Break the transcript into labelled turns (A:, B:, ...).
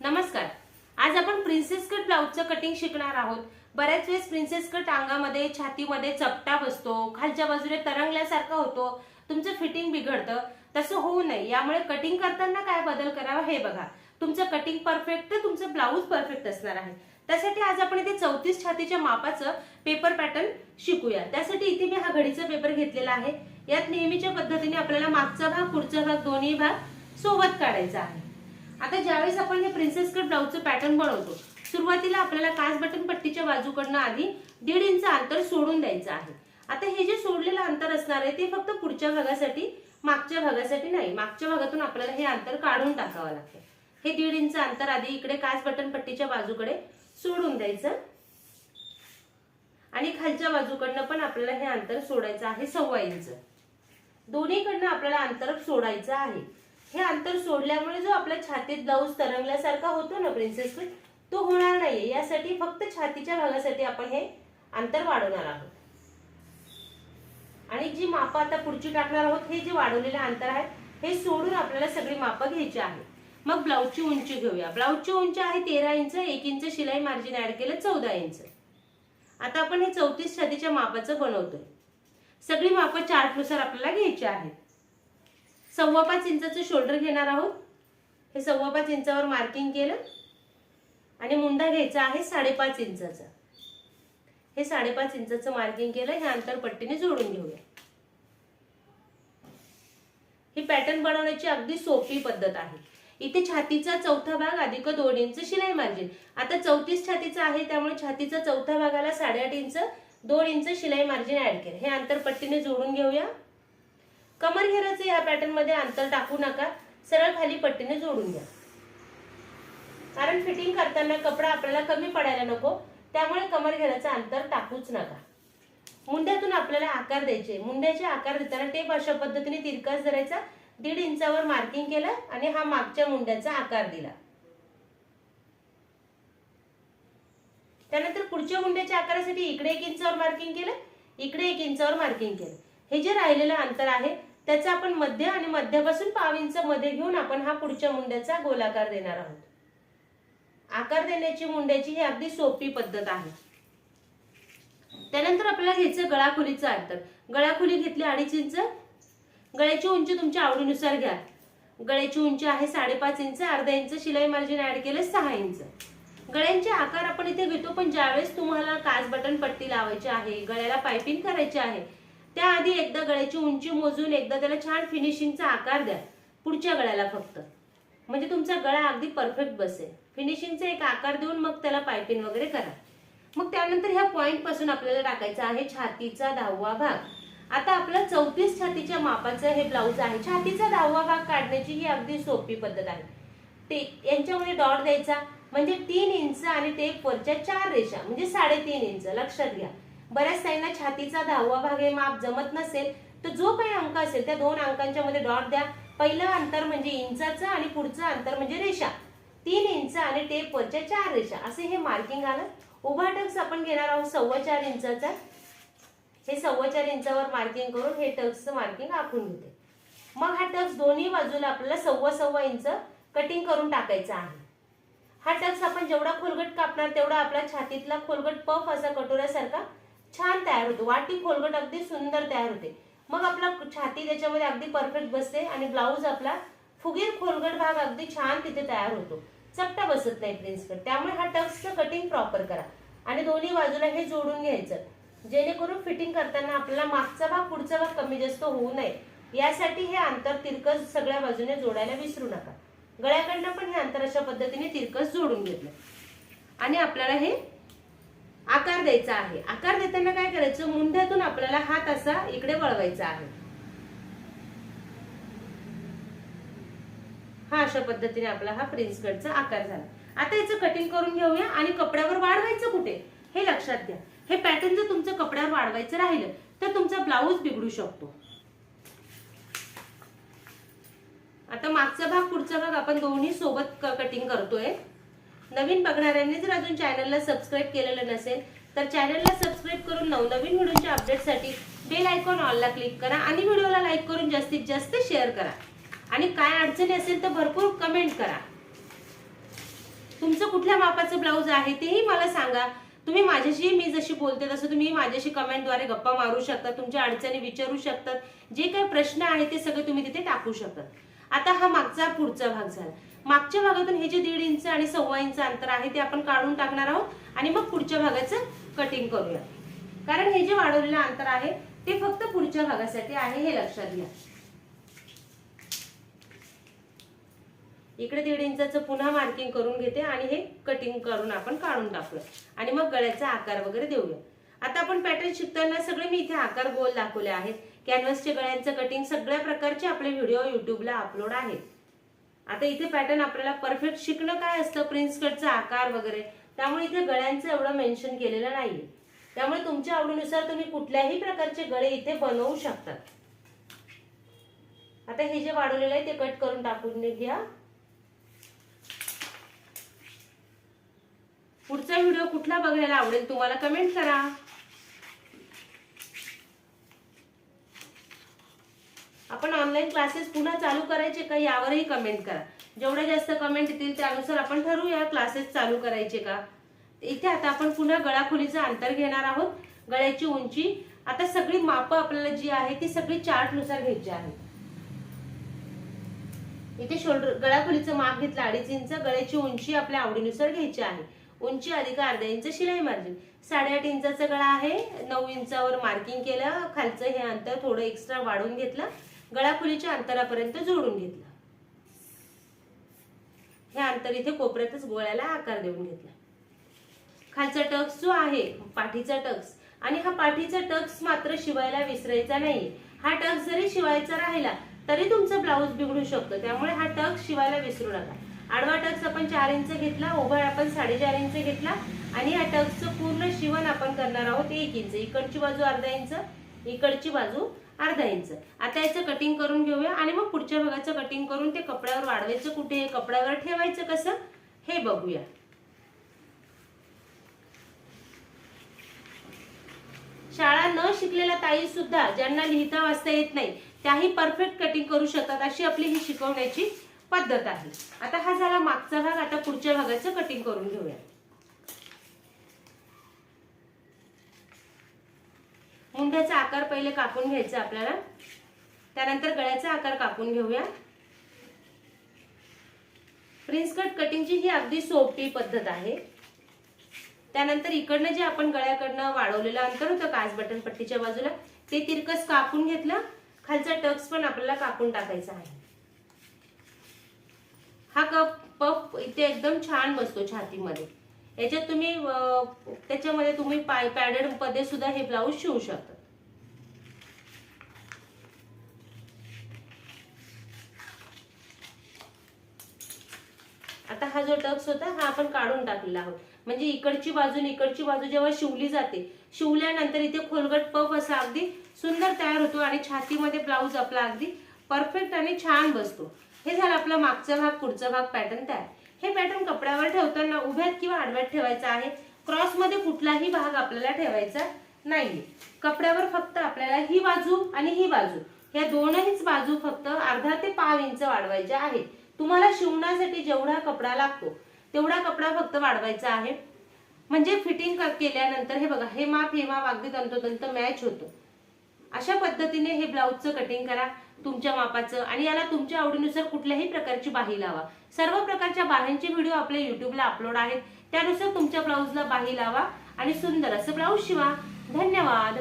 A: नमस्कार. आज आपण प्रिन्सेस कट ब्लाऊजचं कटिंग शिकणार आहोत. बऱ्याच वेळेस प्रिन्सेस कट अंगामध्ये छातीमध्ये चपटा बसतो खालच्या बाजूने तरंगल्यासारखा होतो. तुमचं फिटिंग बिघडतं. तसं होऊ नये. यामुळे कटिंग करताना काय बदल करावा हे बघा. तुमचं कटिंग परफेक्ट तर तुमचं ब्लाऊज परफेक्ट असणार आहे. त्यासाठी आज आपण इथे चौतीस छातीच्या मापाचं पेपर पॅटर्न शिकूया. त्यासाठी इथे मी हा घडीचा पेपर घेतलेला आहे. यात नेहमीच्या पद्धतीने आपल्याला मागचा भाग पुढचा भाग दोन्ही भाग सोबत काढायचा आहे. आता ज्यावेळेस आपण हे प्रिन्सेस कट ब्लाऊजचं पॅटर्न बनवतो सुरुवातीला आपल्याला काच बटन पट्टीच्या बाजूकडनं आधी दीड इंच अंतर सोडून द्यायचं आहे. आता हे जे सोडलेलं अंतर असणार आहे ते फक्त पुढच्या भागासाठी मागच्या भागासाठी नाही मागच्या भागातून आपल्याला हे अंतर काढून टाकावं लागतं. हे दीड इंच अंतर आधी इकडे काच बटन पट्टीच्या बाजूकडे सोडून द्यायचं. आणि खालच्या बाजूकडनं पण आपल्याला हे अंतर सोडायचं आहे सव्वा इंच. दोन्हीकडनं आपल्याला अंतर सोडायचं आहे. हे अंतर सोडल्यामुळे जो आपल्या छातीत ब्लाऊज तरंगल्यासारखा होतो ना प्रिन्सेस कट तो होणार नाहीये. यासाठी फक्त छातीच्या भागासाठी आपण हे अंतर वाढवणार आहोत. आणि जी मापं आता पुढची टाकणार आहोत हे जे वाढवलेलं अंतर आहे हे सोडून आपल्याला सगळी मापं घ्यायची आहे मग ब्लाऊजची उंची घेऊया. ब्लाऊजची उंची आहे तेरा इंच एक इंच शिलाई मार्जिन ऍड केलं चौदा इंच. आता आपण हे चौतीस छातीच्या मापाचं बनवतोय. सगळी मापं चार्टनुसार आपल्याला घ्यायची आहेत. सव्वा पाच इंचाचं शोल्डर घेणार आहोत. हे सव्वा पाच इंचावर मार्किंग केलं. आणि मुंडा घ्यायचा आहे साडेपाच इंचाचा. हे साडेपाच इंचाचं मार्किंग केलं हे अंतर पट्टीने जोडून घेऊया. ही पॅटर्न बनवण्याची अगदी सोपी पद्धत आहे. इथे छातीचा चौथा भाग अधिक दोन इंच शिलाई मार्जिन. आता चौतीस छातीचा आहे त्यामुळे छातीचा चौथा भागाला साडेआठ इंच दोन इंच शिलाई मार्जिन ऍड केलं. हे अंतर पट्टीने जोडून घेऊया. कमर घेराचं या पॅटर्नमध्ये अंतर टाकू नका. सरळ खाली पट्टीने जोडून घ्या. कारण फिटिंग करताना कपडा आपल्याला कमी पडायला नको त्यामुळे कमर घेराचं अंतर टाकूच नका. मुंड्यातून आपल्याला आकार द्यायचे. मुंड्याचे आकार देताना टेप अशा पद्धतीने तिरकास धरायचा. दीड इंचावर मार्किंग केलं आणि हा मागच्या मुंड्याचा आकार दिला. त्यानंतर पुढच्या मुंड्याच्या आकारासाठी इकडे एक इंचावर मार्किंग केलं इकडे एक इंचावर मार्किंग केलं. हे जे राहिलेलं अंतर आहे त्याचं आपण मध्य आणि मध्यापासून पाव इंच मध्ये घेऊन आपण हा पुढच्या मुंड्याचा गोलाकार देणार आहोत. आकार देण्याची मुंड्याची ही अगदी सोपी पद्धत आहे. त्यानंतर आपल्याला घ्यायचं गळाखोलीचं अंतर. गळाखोली घेतली अडीच इंच गळ्याची उंची तुमच्या आवडीनुसार घ्या. गळ्याची उंची आहे साडेपाच इंच अर्धा इंच शिलाई मार्जिन ऍड केलं सहा इंच. गळ्यांचे आकार आपण इथे घेतो पण ज्यावेळेस तुम्हाला काच बटन पट्टी लावायची आहे गळ्याला पायपिंग करायची आहे त्याआधी एकदा गळ्याची उंची मोजून एकदा त्याला छान फिनिशिंगचा आकार द्या पुढच्या गळ्याला फक्त. म्हणजे तुमचा गळा अगदी परफेक्ट बसेल. फिनिशिंगचा एक आकार देऊन मग त्याला पायपिंग वगैरे करा. मग त्यानंतर ह्या पॉईंटपासून आपल्याला टाकायचा आहे छातीचा दहावा भाग. आता आपलं चौतीस छातीच्या मापाचं हे ब्लाऊज आहे. छातीचा दहावा भाग काढण्याची ही अगदी सोपी पद्धत आहे. ते यांच्यामध्ये डॉट द्यायचा म्हणजे तीन इंच आणि ते वरच्या चार रेषा म्हणजे साडेतीन इंच लक्षात घ्या. बऱ्याच ताईंना छातीचा दहावा भाग हे माप जमत नसेल तर जो काही अंक असेल त्या दोन अंकांच्या मध्ये डॉट द्या. पहिलं अंतर म्हणजे इंचाचं आणि पुढचं अंतर म्हणजे रेषा. तीन इंच आणि टेप वरच्या चार रेषा असे हे मार्किंग आलं. उभा टक्स आपण घेणार आहोत सव्वा चार इंचाचा. हे सव्वा चार इंचावर मार्किंग करून हे टक्सचं मार्किंग आखून घेते. मग हा टक्स दोन्ही बाजूला आपल्याला सव्वा सव्वा इंच कटिंग करून टाकायचा आहे. हा टक्स आपण जेवढा खोलगट कापणार तेवढा आपल्या छातीतला खोलगट पफ असा कटोऱ्यासारखा छान तयार होतो. वाटी खोलगट अगदी सुंदर तयार होते. मग आपला छाती त्याच्यामध्ये अगदी परफेक्ट बसते आणि ब्लाऊज आपला फुगीर खोलगट भाग अगदी छान तिथे तयार होतो. चपटा बसत नाही प्रिन्स त्यामुळे हा टक्सचं कटिंग प्रॉपर करा. आणि दोन्ही बाजूला हे जोडून घ्यायचं. जेणेकरून फिटिंग करताना आपल्याला मागचा भाग पुढचा भाग कमी जास्त होऊ नये. यासाठी हे अंतर तिरकस सगळ्या बाजूने जोडायला विसरू नका. गळ्याकडनं पण हे अंतर अशा पद्धतीने तिरकस जोडून घेतलं आणि आपल्याला हे आकार द्यायचा आहे. आकार देताना काय करायचं? मुंढ्यातून आपल्याला हात असा इकडे वळवायचा आहे. हा अशा पद्धतीने आपला हा प्रिन्स कटचा आकार झाला. आता याचं कटिंग करून घेऊया आणि कपड्यावर वाढवायचं कुठे? हे लक्षात घ्या. हे पॅटर्न जर तुमचं कपड्यावर वाढवायचं राहिलं तर तुमचा ब्लाऊज बिघडू शकतो. आता मागचा भाग पुढचा भाग आपण दोन्ही सोबत कटिंग करतोय. नवीन बघणाऱ्यांनी जर अजून चॅनलला सबस्क्राईब केलेलं नसेल तर चॅनलला सबस्क्राईब करून नवनवीन व्हिडिओच्या अपडेटसाठी बेल आयकॉन ऑलला क्लिक करा आणि व्हिडिओला लाईक करून जास्तीत जास्त शेअर करा. आणि काय अडचणी असेल तर भरपूर कमेंट करा. तुमचं कुठल्या मापाचं ब्लाऊज आहे तेही मला सांगा. तुम्ही माझ्याशी मी जशी बोलते तसं तुम्ही माझ्याशी कमेंटद्वारे गप्पा मारू शकता तुमच्या अडचणी विचारू शकतात. जे काही प्रश्न आहे ते सगळे तुम्ही तिथे टाकू शकतात. आता हा मागचा पुढचा भाग झाला. मागच्या भागातून हे जे दीड इंच आणि सव्वा इंच अंतर आहे ते आपण काढून टाकणार आहोत आणि मग पुढच्या भागाचं कटिंग करूया. कारण हे जे वाढवलेलं अंतर आहे ते फक्त पुढच्या भागासाठी आहे हे लक्षात घ्या. इकडे दीड इंचाचं पुन्हा मार्किंग करून घेते आणि हे कटिंग करून आपण काढून टाकूया. आणि मग गळ्याचा आकार वगैरे देऊया. आता आपण पॅटर्न शिकताना सगळे मी इथे आकार गोल दाखवले आहेत. कॅनव्हसचे गळ्यांचं कटिंग सगळ्या प्रकारचे आपले व्हिडिओ युट्यूबला अपलोड आहेत. आता इथे पॅटर्न आपल्याला परफेक्ट शिकणं काय असतं? प्रिन्स कटचा आकार वगैरे. त्यामुळे इथे गळ्यांचं एवढं मेन्शन केलेलं नाहीये. त्यामुळे तुमच्या आवडीनुसार तुम्ही कुठल्याही प्रकारचे गळे इथे बनवू शकतात आता हे जे वाढवलेलं आहे ते कट करून टाकून घ्या. पुढचा व्हिडिओ कुठला बघायला आवडेल तुम्हाला कमेंट करा. आपण ऑनलाईन क्लासेस पुन्हा चालू करायचे का यावरही कमेंट करा. जेवढे जास्त कमेंट येतील त्यानुसार आपण ठरवूया क्लासेस चालू करायचे का. इथे आता आपण पुन्हा गळाखोलीचं अंतर घेणार आहोत. गळ्याची उंची. आता सगळी मापं आपल्याला जी आहे ती सगळी चार्टनुसार घ्यायची आहे. इथे शोल्डर गळाखोलीचं माप घेतलं अडीच इंच. गळ्याची उंची आपल्या आवडीनुसार घ्यायची आहे. उंची अधिक अर्धा इंच शिलाई मार्जिन साडेआठ इंचाचा गळा आहे. नऊ इंचावर मार्किंग केलं. खालचं हे अंतर थोडं एक्स्ट्रा वाढवून घेतलं. गळाखुलीच्या अंतरापर्यंत जोडून घेतलं. हे अंतर इथे कोपऱ्यातच गोळ्याला आकार देऊन घेतला. खालचा टक्स जो आहे पाठीचा टक्स आणि हा पाठीचा टक्स मात्र शिवायला विसरायचा नाही. हा टक्स जरी शिवायचा राहिला तरी तुमचा ब्लाऊज बिघडू शकतो. त्यामुळे हा टक्स शिवायला विसरू नका. आडवा टक्स आपण चार इंच घेतला उभा आपण साडेचार इंच घेतला आणि या टक्सचं पूर्ण शिवण आपण करणार आहोत एक इंच. इकडची बाजू अर्धा इंच इकडची बाजू अर्धा इंच. आता याचं कटिंग करून घेऊया आणि मग पुढच्या भागाचं कटिंग करून ते कपड्यावर वाढवायचं कुठे? कपड्यावर ठेवायचं कसं? हे बघूया. शाळा न शिकलेल्या ताई सुद्धा ज्यांना लिहिता वाचता येत नाही त्याही परफेक्ट कटिंग करू शकतात अशी आपली ही शिकवण्याची पद्धत आहे. आता हा झाला मागचा भाग आता पुढच्या भागाचं कटिंग करून घेऊया. मुंड्याचा आकार पहिले कापून घ्यायचा आपल्याला. त्यानंतर गळ्याचा आकार कापून घेऊया. प्रिन्स कट कटिंगची ही अगदी सोपी पद्धत आहे. त्यानंतर इकडनं जे आपण गळ्याकडनं वाढवलेलं अंतर होतं काच बटन पट्टीच्या बाजूला ते तिरकस कापून घेतलं. खालचा टक्स पण आपल्याला कापून टाकायचा आहे. कप पफ इथे एकदम छान बसतो छातीमध्ये. याच्यात तुम्ही त्याच्यामध्ये तुम्ही पाय पॅडेडमध्ये सुद्धा हे ब्लाऊज शिवू शकता. आता हा जो टक्स होता हा आपण काढून टाकलेला आहोत. म्हणजे इकडची बाजू इकडची बाजू जेव्हा शिवली जाते शिवल्यानंतर इथे खोलगट पफ असा अगदी सुंदर तयार होतो आणि छातीमध्ये ब्लाऊज आपला अगदी परफेक्ट आणि छान बसतो. हे झालं आपलं मागचा भाग पुढचा भाग पॅटर्न तयार. हे पॅटर्न कपड्यावर ठेवताना उभ्यात किंवा आडव्यात ठेवायचा आहे. क्रॉसमध्ये कुठलाही भाग आपल्याला ठेवायचा नाहीये. कपड्यावर फक्त आपल्याला ही बाजू आणि ही बाजू ह्या दोनहीच बाजू फक्त अर्धा ते पाव इंच वाढवायच्या आहेत. तुम्हाला शिवण्यासाठी जेवढा कपडा लागतो तेवढा कपडा फक्त वाढवायचा आहे. म्हणजे फिटिंग केल्यानंतर हे बघा हे माप हे माप अगदी तंतोतंत मॅच होतो. अशा पद्धतीने हे ब्लाऊजचं कटिंग करा. तुमच्या मापाचं आणि याला तुमच्या आवडीनुसार कुठल्याही प्रकारची बाही लावा. सर्व प्रकारच्या बाह्यांचे व्हिडिओ आपल्या युट्यूबला अपलोड आहेत. त्यानुसार तुमच्या ब्लाऊजला बाही लावा आणि सुंदर असं ब्लाऊज शिवा. धन्यवाद.